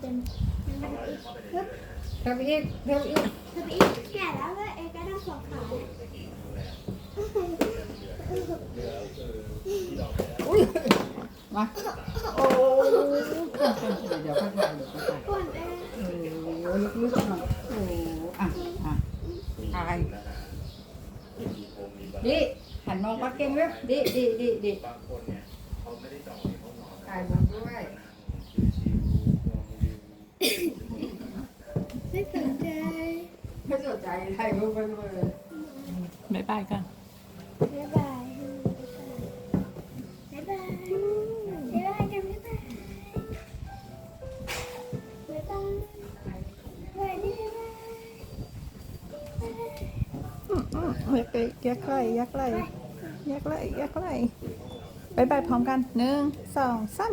เป็นเป็นมันเป็นอีกปึ๊บเร็วอีกเร็วอีกเธอไปอีกแก่แล้วก็เองก็ต้องสองขาอุ้ยมาโอ้เดี๋ยวเดี๋ยวค่อยถ่ายเดี๋ยวค่อยถ่อนเองโอ้ลึกๆหน่อยโอ้อะอะถ่ายดิหันมองปักเก่งเว็บดิดิดิดิถ่ายผมด้วย ไม่สนใจ ไม่สนใจถ่ายรูปไปเลย บ๊ายบายกันบ๊ายบายบ๊ายบายบ๊ายบายกันบ๊ายบายบ๊ายบายบ๊ายบายนี่บ๊ายบายยักษ์ไล่ยักษ์ไล่ยักษ์ไล่ยักษ์ไล่บ๊ายบายพร้อมกันหนึ่งสองสาม